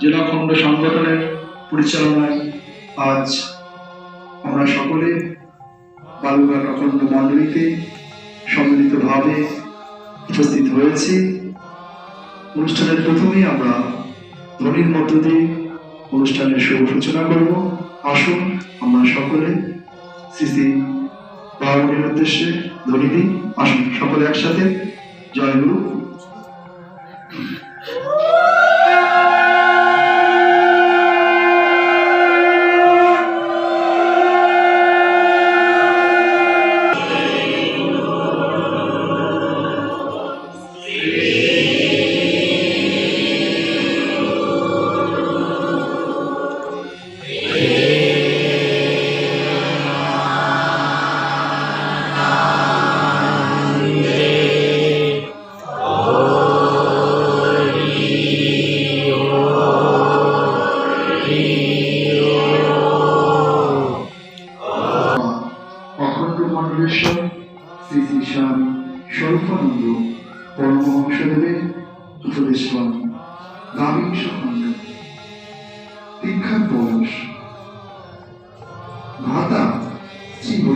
জেলা খণ্ড সংগঠনের পরিচালনায় আজ আমরা সকলে বালুঘাট অখণ্ড মণ্ডলীতে সম্মিলিতভাবে উপস্থিত হয়েছি। অনুষ্ঠানের প্রথমেই আমরা ধ্বনির মধ্য দিয়ে অনুষ্ঠানের শুভ সূচনা করব। আসুন আমরা সকলে শ্রী শ্রী উদ্দেশ্যে ধ্বনি দিই। আসুন সকলে একসাথে। জয় গুরু। অখণ্ড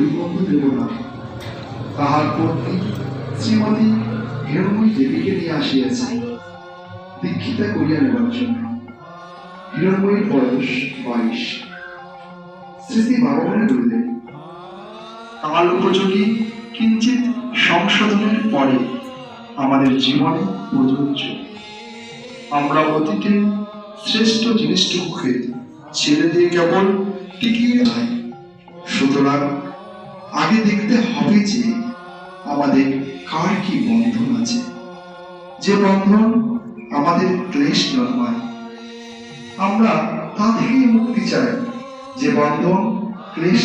শ্রী হরিবন্ধু দেবনাথ তাহার পত্নী শ্রীমতী হিরণময়ী দেবীকে নিয়ে আসিয়াছে। দীক্ষিতা করিয়া নেবার জন্য। হিরণময়ীর বয়স বাইশ। শ্রী বাবামণি বললেন কাল উপযোগী কিঞ্চিত সংশোধনের পরে আমাদের জীবনে প্রযোজ্য। আমরা অতীতে শ্রেষ্ঠ জিনিসটুকুকে ছেড়ে দিয়ে কেবল টিকিয়ে যায় সুতরাং আগে দেখতে হবে যে আমাদের কার কি বন্ধন আছে। যে বন্ধন আমাদের ক্লেশ জন্মায়, আমরা তা থেকেই মুক্তি চাই। যে বন্ধন ক্লেশ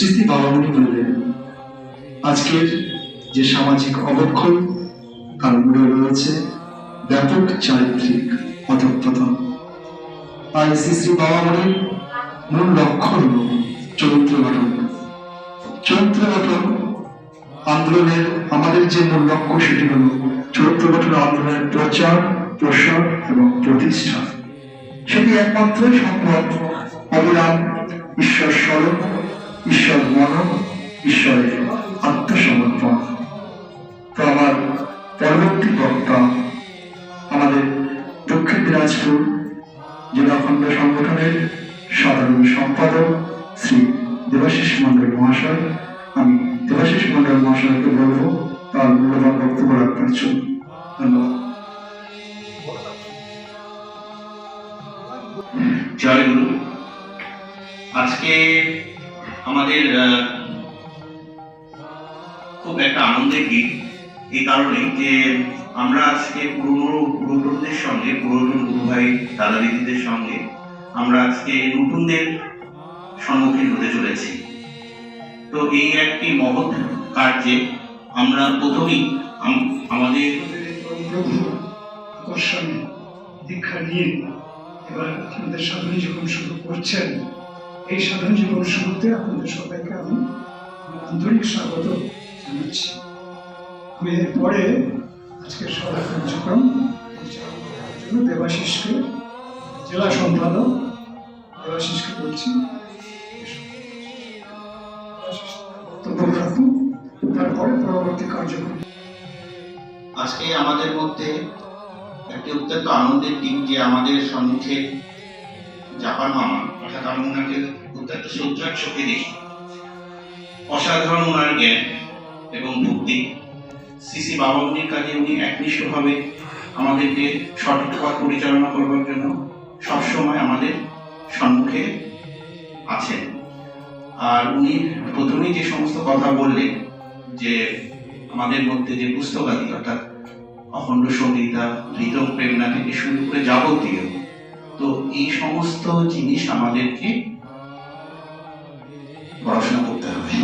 স্মৃতি বাবামণি বললেন আজকের যে সামাজিক অবক্ষয় তার মূলে রয়েছে ব্যাপক চারিত্রিক অধঃপতন। তাই শ্রী শ্রী বাবামণির মূল লক্ষ্য হল চরিত্র গঠন। চরিত্র গঠন আন্দোলনের, আমাদের যে মূল লক্ষ্য সেটি হল চরিত্র গঠন আন্দোলনের প্রচার, প্রসার এবং প্রতিষ্ঠা। সেটি একমাত্র সম্ভব অবিরাম ঈশ্বর স্মরণ ঈশ্বর মরণ ঈশ্বরের আত্মসমর্পণ। তো আমার পরবর্তী বক্তা আমাদের দক্ষিণ দিনাজপুর জেলাখণ্ড সংগঠনের সাধারণ সম্পাদক শ্রী দেবাশিস মন্ডল মহাশয়। আমি দেবাশিস মন্ডল মহাশয়কে বলব, তার মূল্যবান বক্তব্য রাখবার জন্য ধন্যবাদ। জয় গুরু। আজকে আমাদের খুব একটা আনন্দের দিন এই কারণে যে আমরা আজকে পুরনো পুরাতনদের সঙ্গে পুরাতন গুরু ভাই দাদা দিদিদের সঙ্গে আমরা আজকে নতুনদের সম্মুখীন হতে চলেছি। তো এই একটি মহৎ কার্যে আমরা প্রথমেই আমাদের দীক্ষা নিয়ে এবার আপনাদের সাধন জীবন শুরু করছেন এই সাধারণ জীবন শুরুতে আপনাদের সবাইকে আমি আন্তরিক স্বাগত জানাচ্ছি। আমি এরপরে আজকের সভা কার্যক্রম পরিচালনা দেবাশিসকে জেলা সম্পাদক দেবাশিসকে বলছি। তারপরে পরবর্তী কার্যক্রম। আজকে আমাদের মধ্যে একটি অত্যন্ত আনন্দের দিন যে আমাদের সম্মুখে জাপান মামা, অর্থাৎ আমি ওনাকে অত্যন্ত চোখে দেখি অসাধারণ ওনার জ্ঞান এবং ভক্তি। শ্রী বাবা উনির কাজে উনি একনিষ্ঠভাবে আমাদেরকে সঠিক পথ পরিচালনা করবার জন্য সবসময় আমাদের সম্মুখে আছেন। আর উনি প্রথমেই যে সমস্ত কথা বললেন, যে আমাদের মধ্যে যে পুস্তকাদি, অর্থাৎ অখণ্ড সঙ্গীতা হৃদম প্রেরণা থেকে শুরু করে যাবতীয়, তো এই সমস্ত জিনিস আমাদেরকে পড়াশোনা করতে হবে।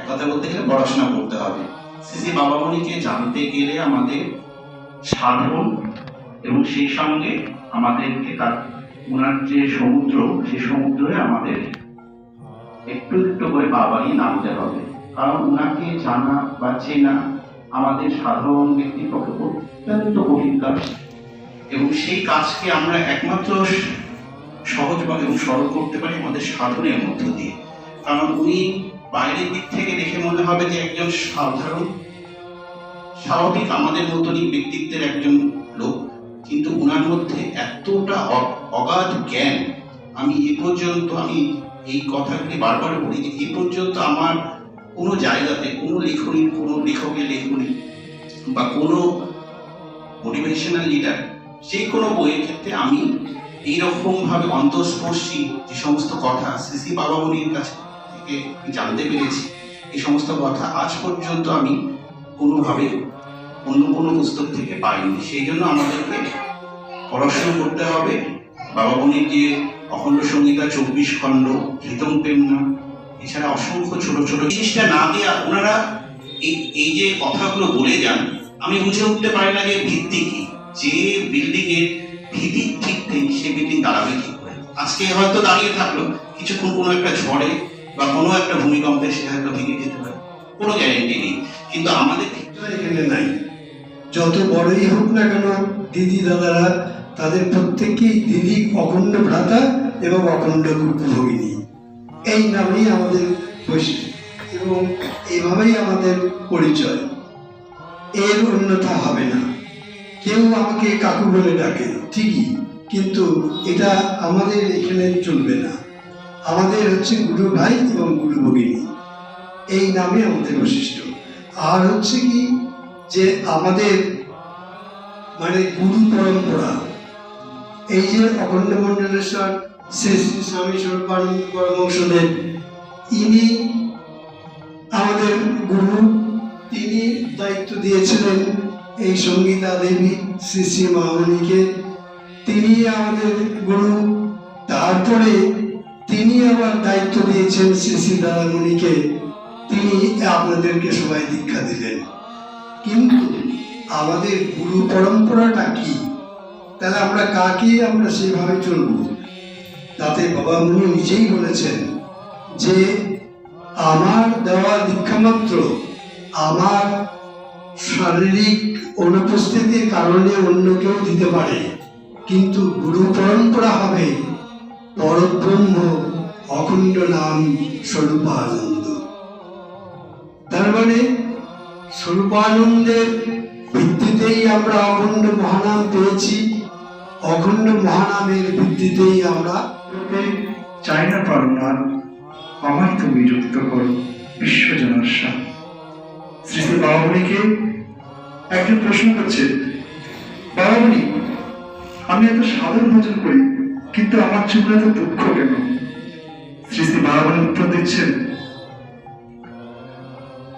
এক কথা বলতে গেলে পড়াশোনা করতে হবে। শ্রী বাবামণিকে জানতে গেলে আমাদের সাধন এবং সেই সঙ্গে আমাদেরকে তার ওনার যে সমুদ্র সেই সমুদ্রে আমাদের একটু একটু করে বাড়িয়ে নামতে হবে। কারণ ওনাকে জানা বা চেনা আমাদের সাধারণ ব্যক্তির পক্ষে অত্যন্ত কঠিন কাজ। এবং সেই কাজকে আমরা একমাত্র স- সহজভাবে এবং সরল করতে পারি আমাদের সাধনের মধ্য দিয়ে। কারণ উনি বাইরের দিক থেকে দেখে মনে হবে যে একজন সাধারণ, স্বাভাবিক আমাদের মতনই ব্যক্তিত্বের একজন লোক, কিন্তু ওনার মধ্যে এতটা অগাধ জ্ঞান, আমি এ পর্যন্ত আমি এই কথাগুলি বারবার বলি যে এ পর্যন্ত আমার কোনো জায়গাতে, কোনো লেখনী, কোনো লেখকের লেখনী বা কোনো মোটিভেশনাল লিডার যে কোনো বইয়ের ক্ষেত্রে আমি এইরকম ভাবে অন্তঃস্পর্শী যে সমস্ত কথা শ্রী বাবামণির কাছে থেকে জানতে পেরেছি, এই সমস্ত কথা আজ পর্যন্ত আমি কোনোভাবে অন্য কোনো পুস্তক থেকে পাইনি। সেই জন্য আমাদেরকে পড়াশোনা করতে হবে। বাবামণির যে অখণ্ড সঙ্গীতা চব্বিশ খণ্ড প্রীতম প্রেমনা, এছাড়া অসংখ্য ছোট ছোট জিনিসটা না দিয়ে ওনারা এই এই যে কথাগুলো বলে যান, আমি বুঝে উঠতে পারি না যে ভিত্তি কি। যে বিল্ডিং ভিত্তি ঠিক সে দাঁড়াবে কি করে? আজকে হয়তো দাঁড়িয়ে থাকল কিছুক্ষণ কোনো একটা ঝড়ে বা কোনো একটা ভূমিকম্পে সে হয়তো ভেঙে যেতে পারে। কোনো গ্যারেন্টি নেই। কিন্তু আমাদের এখানে নাই। যত বড়ই হোক না কেন, দিদি দাদারা তাদের প্রত্যেকেই দিদি অখণ্ড ভ্রাতা এবং অখণ্ড ভগিনী এই নামেই আমাদের বৈশিষ্ট্য এবং এভাবেই আমাদের পরিচয়। এর অন্যথা হবে না। কেউ আমাকে কাকু বলে ডাকে। ঠিকই, কিন্তু এটা আমাদের এখানে চলবে না। আমাদের হচ্ছে গুরু ভাই এবং গুরু ভগিনী। এই নামে আমাদের বৈশিষ্ট্য। আর হচ্ছে কি যে আমাদের মানে গুরু পরম্পরা, এই যে অখণ্ড মন্ডলেশ্বর শ্রী শ্রী স্বামী স্বরূপানন্দ পরমংশদেব ইনি আমাদের গুরু, তিনি দায়িত্ব দিয়েছিলেন এই সঙ্গীতা দেবী শ্রী শ্রী মামনিকে তিনি আমাদের গুরু। তারপরে তিনি আবার দায়িত্ব দিয়েছেন শ্রী শ্রী দাদামণিকে। তিনি আপনাদেরকে সবাই দীক্ষা দিলেন। কিন্তু আমাদের গুরু পরম্পরাটা কি? তাহলে আমরা কাকে আমরা সেভাবে চলব? তাতে বাবা মুনি নিজেই বলেছেন যে, আমার দেওয়া দীক্ষা মাত্র আমার শারীরিক অনুপস্থিতির কারণে অন্য কেউ দিতে পারে। কিন্তু গুরু পরম্পরা হবে পরব্রহ্ম অখণ্ড নাম স্বরূপানন্দ। তার মানে স্বরূপানন্দের ভিত্তিতেই আমরা অখণ্ড মহানাম পেয়েছি। অখণ্ড মহানামের ভিত্তিতেই আমরা চাই না না আমার তুমি যুক্ত করো বিশ্বজনস্যা শ্রী শ্রী বাবামণিকে একজন প্রশ্ন করছে বাবামণি আমি এত সাধন ভোজন করি, কিন্তু আমার চোখে তো দুঃখ কেন? শ্রী শ্রী বাবামণি উত্তর দিচ্ছেন,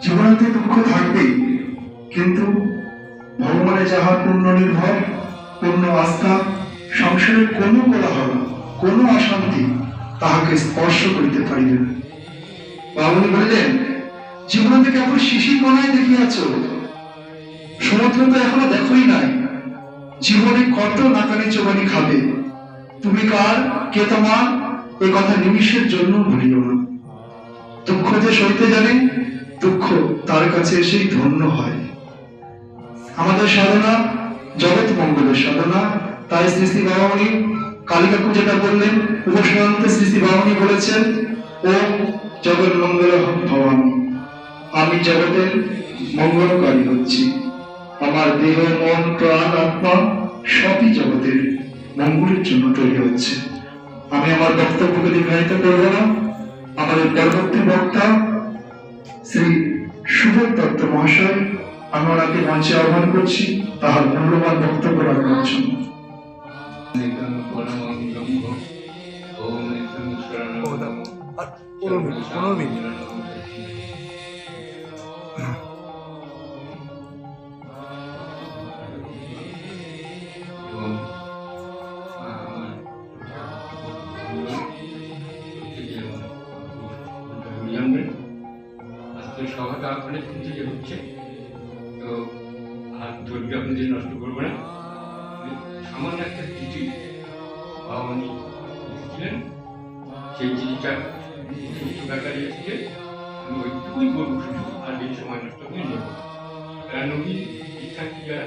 জীবনে তো দুঃখ থাকবেই, কিন্তু ভগবানে যাহা পূর্ণ নির্ভর, পূর্ণ আস্থা সংসারের কোনো কোলাহল, কোনো অশান্তি তাহাকে স্পর্শ করিতে পারিবে না। বাবুনি বললেন জীবনে কেবল শিশির কণায় দেখিয়াছ, সমুদ্র তো এখনও দেখোই নাই। জীবনে কত নাকানি চোবানি খাবে? তুমি কার? কে তোমার? এ কথা নিমিষের জন্য ভুলিও না। দুঃখ যে সইতে জানে, দুঃখ তার কাছে এসেই ধন্য হয়। আমাদের সাধনা জগৎ মঙ্গলের সাধনা। তাই শ্রী শ্রী বাবামণি কালিকাকু যেটা বললেন উপসনান্তে শ্রী শ্রী বাবামণি বলেছেন, ও জগৎ মঙ্গল ভবানী। আমি জগতের মঙ্গলকারী হচ্ছি। আমার দেহ মন প্রাণ আত্মা সবই জগতের মঙ্গলের জন্য তৈরি হচ্ছে আমি আমার বক্তব্যকে দীর্ঘায়িত করব না আমাদের পরবর্তী বক্তা শ্রী সুবোধ দত্ত মহাশয় আমি ওনাকে মঞ্চে আহ্বান করছি তাহার মূল্যবান বক্তব্য রাখবার জন্য মিনিট পনেরো মিনিট সভাটা অনেক থেকে হচ্ছে, তো আর ধৈর্য আপনাদের নষ্ট করব না সামান্য একটা চিঠি বাবা উনি লিখেছিলেন, সেই চিঠিটা সূক্ষ্ম আকারে এসেছে আমি ওইটুকুই বলব, শুধু আর বেশি সময় নষ্ট করে নেব তারা নবীন শিক্ষার্থী যারা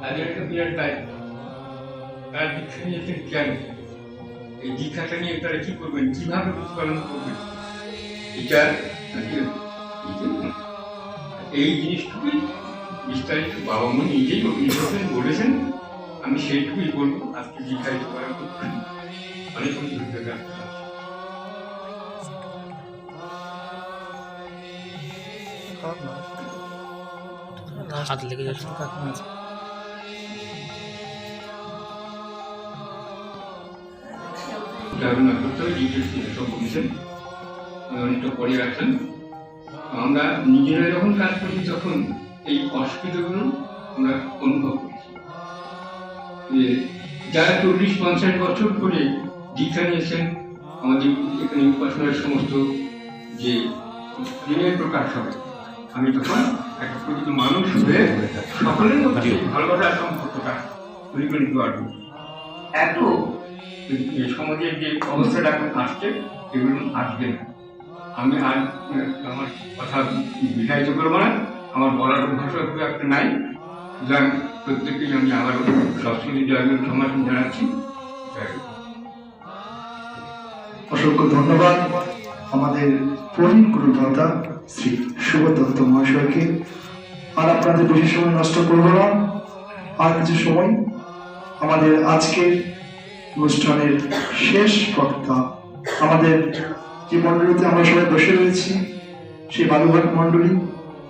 তাদের একটা বিরাট দায়িত্ব। তার দীক্ষা নিয়েছেন জ্ঞান এই দীক্ষাটা নিয়ে তারা কি করবেন? কীভাবে পালন করবেন? এটা এই জিনিসটুকুই বিস্তারিত বাবা মা নিজেই লিখেছেন বলেছেন আমি সেইটুকুই বলব। আজকে বিস্তারিত করার অনেক না। হাত লেগে যাচ্ছে কাকিমা আছে ধারণা করতে হবে ডিটেলস সব বলেছেন। অনেকটা পরে রাখছেন আমরা নিজেরা যখন কাজ করি, তখন এই অসুবিধাগুলো আমরা অনুভব করেছি যে যারা চল্লিশ, পঞ্চাশ বছর ধরে দীক্ষা নিয়েছেন আমাদের এখানে উপাসনার সমস্ত যে দিনের প্রকাশ হবে, আমি তখন একটা প্রকৃত মানুষ হয়ে সকলের মধ্যে ভালোবাসার সম্পর্কটা তৈরি করে দিতে পারব এত সমাজের যে অবস্থাটা এখন আসছে, এগুলো আসবে না। আমি আর আমার কথা বিধায়িত করব না। আমার বলার ভাষা খুব একটা নাই। সুতরাং প্রত্যেকেই আমি আবার সরস্বতী জয়গুরু সম্ভাষণ জানাচ্ছি। অসংখ্য ধন্যবাদ আমাদের প্রবীণ গুরুদাতা শ্রী সুবোধ দত্ত মহাশয়কে। আর আপনাদের বেশি সময় নষ্ট করব না। আর কিছু সময় আমাদের আজকের অনুষ্ঠানের শেষ বক্তা আমাদের যে মণ্ডলীতে আমরা সবাই বসে রয়েছি সেই বালুঘাট মণ্ডলী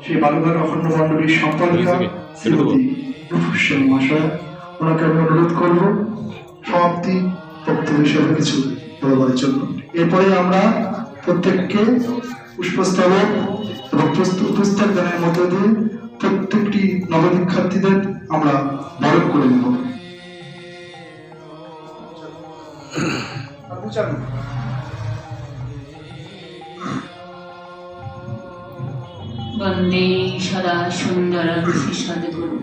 সেই বালুঘাট অখণ্ড মণ্ডলীর সম্পাদিকা শ্রীমতী রূপসেন মহাশয়। ওনাকে আমি অনুরোধ করব সমাপ্তি বক্তব্য হিসেবে কিছু বলবার জন্য। এরপরে আমরা প্রত্যেককে পুষ্পস্তবক এবং পুস্ত- পুস্তক দানের মধ্য দিয়ে প্রত্যেকটি নবদীক্ষার্থীদের আমরা বরণ করে নেব। वन्दे सदा सुन्दरं शिशद्गुरु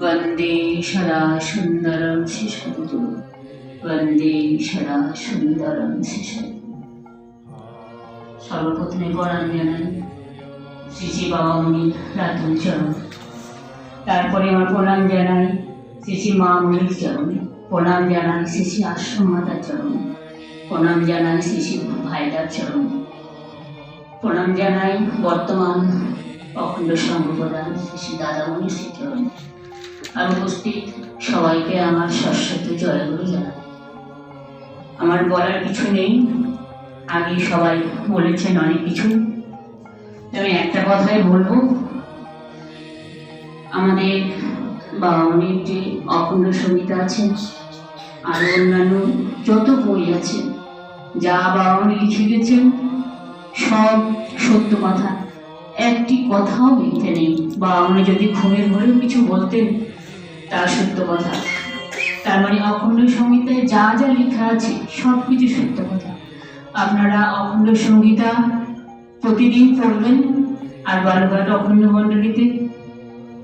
वन्दे सदा सुन्दरं शिशद्गुरु वन्दे सदा সুন্দরম শিশদ্গুরু সর্বপ্রথমে প্রণাম জানাই শ্রী শ্রী বাবা মুনির রাতুল চরণ তারপরে আমার প্রণাম জানাই শ্রী শ্রী মা মুনির চরণে প্রণাম জানাই শ্রী শ্রী আশ্রম মাতার চরণে প্রণাম জানাই শ্রী শ্রী ভাইদার চরণে প্রণাম জানাই বর্তমান অখণ্ড সংঘপ্রধান শ্রী দাদামণি শ্রীচরণ আর উপস্থিত সবাইকে আমার সশ্রদ্ধ জয়গুলো জানাই। আমার বলার কিছু নেই, আগে সবাই বলেছেন অনেক কিছু। আমি একটা কথাই বলব, আমাদের বাবামণির যে অখণ্ড সঙ্গীতা আছে, আর অন্যান্য যত বই আছে, যা বাবা লিখে গেছেন সব সত্য কথা। একটি কথাও মিথ্যে নেই। বা উনি যদি ঘুমের ঘরেও কিছু বলতেন, তা সত্য কথা। তার মানে অখণ্ড সংহিতায় যা যা লেখা আছে সব কিছু সত্য কথা। আপনারা অখণ্ড সংহিতা প্রতিদিন পড়বেন আর বালুঘাট অখণ্ড মণ্ডলীতে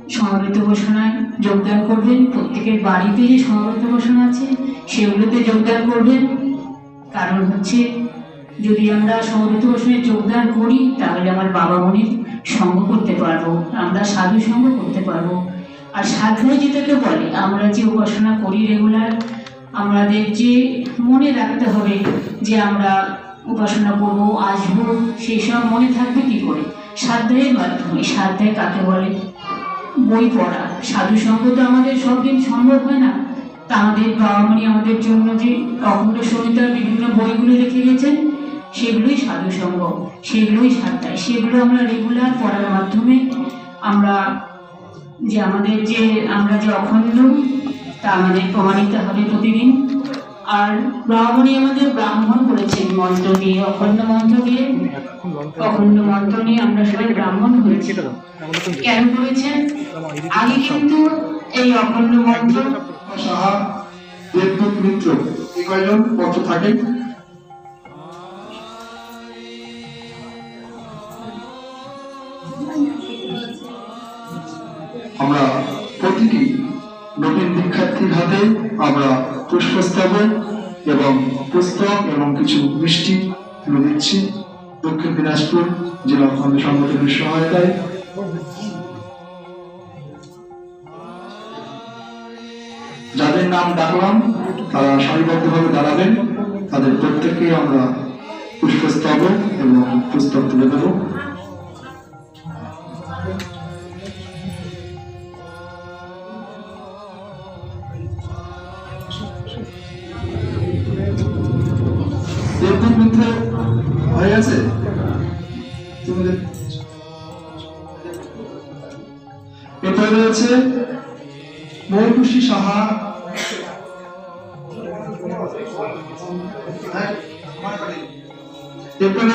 সমাবেত ঘোষণায় যোগদান করবেন। প্রত্যেকের বাড়িতে যে সমাবেত ঘোষণা আছে, সেগুলোতে যোগদান করবেন। কারণ হচ্ছে যদি আমরা সমাবেত ঘোষণায় যোগদান করি, তাহলে আমার বাবা মনির সঙ্গ করতে পারব, আমরা সাধু সঙ্গ করতে পারব। আর সাধনা যেটাকে বলে, আমরা যে উপাসনা করি রেগুলার আমাদের যে মনে রাখতে হবে যে আমরা উপাসনা করব, আসব, সেই সব মনে থাকবে কি করে? সাধ্যায়ের মাধ্যমে। সাধ্যায় কাকে বলে? বই পড়া। সাধু সঙ্গ তো আমাদের সব দিন সম্ভব হয় না। তা আমাদের বাবামণি আমাদের জন্য যে অখণ্ড সমিতার বিভিন্ন বইগুলো রেখে গেছেন সেগুলোই সাধু সঙ্গ সেগুলোই সাধ্যায়। সেগুলো আমরা রেগুলার পড়ার মাধ্যমে আমরা যে আমাদের যে, আমরা যে অখণ্ড, তা আমাদের প্রমাণিত হবে প্রতিদিন। আর ব্রাহ্মণী আমাদের ব্রাহ্মণ করেছেন মন্ত্র দিয়ে, অখণ্ড মন্ত্র দিয়ে। অখণ্ড মন্ত্র নিয়ে আমরা সবাই ব্রাহ্মণ হয়েছি। কেন করেছেন? আগে কিন্তু এই অখণ্ড মন্ত্র সাহা, দেবদূত মিত্র এই কয়জন? পত্র থাকেন আমরা প্রতিটি নবীন শিক্ষার্থীর হাতে আমরা পুষ্পস্তবক এবং পুস্তক এবং কিছু মিষ্টি তুলে দিচ্ছি। দক্ষিণ দিনাজপুর জেলা খন্ড সংগঠনের সহায়তায়। যাদের নাম ডাকলাম, তারা সারিবদ্ধভাবে দাঁড়াবেন। তাদের প্রত্যেককে আমরা পুষ্পস্তবক এবং পুস্তক তুলে দেবো।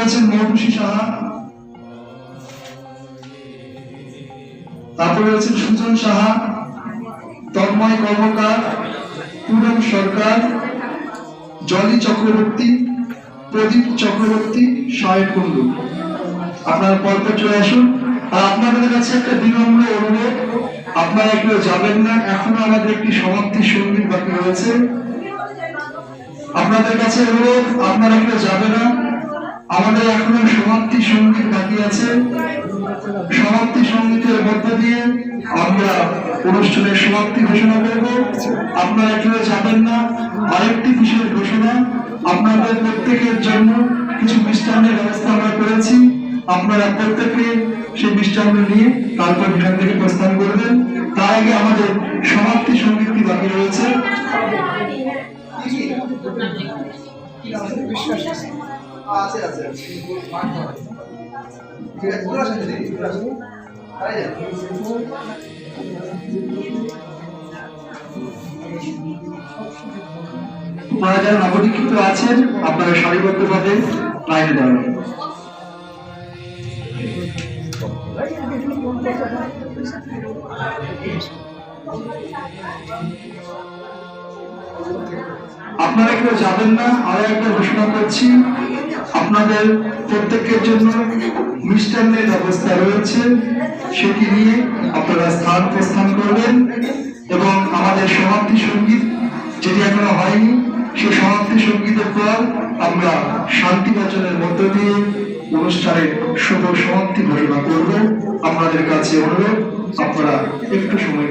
আছেন মৌটুসী সাহা? তারপরে আছেন সুজন সাহা, তন্ময় কর্মকার পুরম সরকার, জলি চক্রবর্তী, প্রদীপ চক্রবর্তী সাহেব কুণ্ডু। আপনারা পরপর চলে আসুন। আর আপনাদের কাছে একটা বিনম্র অনুরোধ, আপনারা একটু যাবেন না, এখনও আমাদের একটি সমাপ্তি সংগীত বাকি রয়েছে। আপনাদের কাছে অনুরোধ, আপনারা একটু যাবে না। আমাদের এখনও সমাপ্তি সংগীত বাকি আছে। সমাপ্তি সঙ্গীতের মধ্য দিয়ে আমরা অনুষ্ঠানের সমাপ্তি ঘোষণা করব। আপনারা কেউ যাবেন না। আরেকটি বিশেষ ঘোষণা, আপনাদের প্রত্যেকের জন্য কিছু মিষ্টান্নের ব্যবস্থা আমরা করেছি। আপনারা প্রত্যেকে সেই মিষ্টান্ন নিয়ে তারপর এখান থেকে প্রস্থান করবেন। তার আগে আমাদের সমাপ্তি সঙ্গীতটি বাকি রয়েছে। আছে আছে ঠিক আছে তোরা সাথে আপনারা যারা নবদীক্ষিত আছেন আপনারা সারিবদ্ধভাবে লাইনে দাঁড়াবেন আপনারা কেউ যাবেন না, আরও একবার ঘোষণা করছি, আপনাদের প্রত্যেকের জন্য মিষ্টান্নের ব্যবস্থা রয়েছে, সেটি নিয়ে আপনারা স্থান প্রস্থান করবেন এবং আমাদের সমাপ্তি সংগীত যেটি এখনও হয়নি, সেই সমাপ্তি সঙ্গীতের পর আমরা শান্তি বচনের মধ্য দিয়ে অনুষ্ঠানের শুভ সমাপ্তি ঘোষণা করব। আপনাদের কাছে অনুরোধ, আপনারা একটু সময়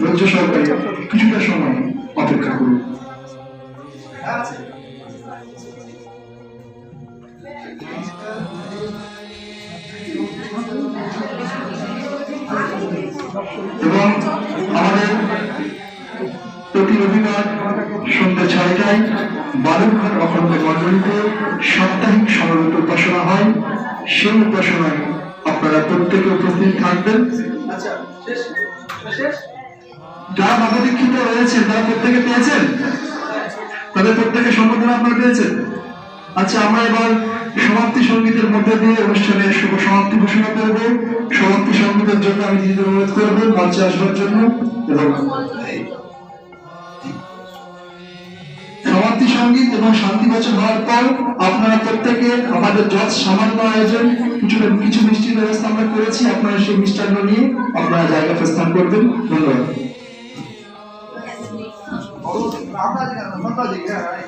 ধৈর্য সহকারে কিছুটা সময় অপেক্ষা করুন। এবং আমাদের প্রতি রবিবার সন্ধ্যা ছয়টায় বালুরঘাট অখণ্ড মন্ডলীতে সাপ্তাহিক সমবেত উপাসনা হয়। সেই উপাসনায় আপনারা প্রত্যেকে উপস্থিত থাকবেন। আচ্ছা শেষ যারা নবদীক্ষিত রয়েছে তারা প্রত্যেকে পেয়েছেন? তাদের প্রত্যেকে সম্বোধনা আপনারা পেয়েছেন। আচ্ছা আমরা এবার সমাপ্তি সঙ্গীতের মধ্যে দিয়ে অনুষ্ঠানের শুভ সমাপ্তি ঘোষণা করব। সমাপ্তি সঙ্গীতের জন্য আমি দিদিদের অনুরোধ করব, মঞ্চে আসবার জন্য। এবং সমাপ্তি সংগীত এবং শান্তি বছর হওয়ার পর আপনারা প্রত্যেকে আমাদের যত সামান্য আয়োজন, কিছু কিছু মিষ্টির ব্যবস্থা আমরা করেছি। আপনারা সেই মিষ্টান্ন নিয়ে আপনারা জায়গা প্রস্থান করবেন। ধন্যবাদ। আমরা যেখানে আমরা যেখানে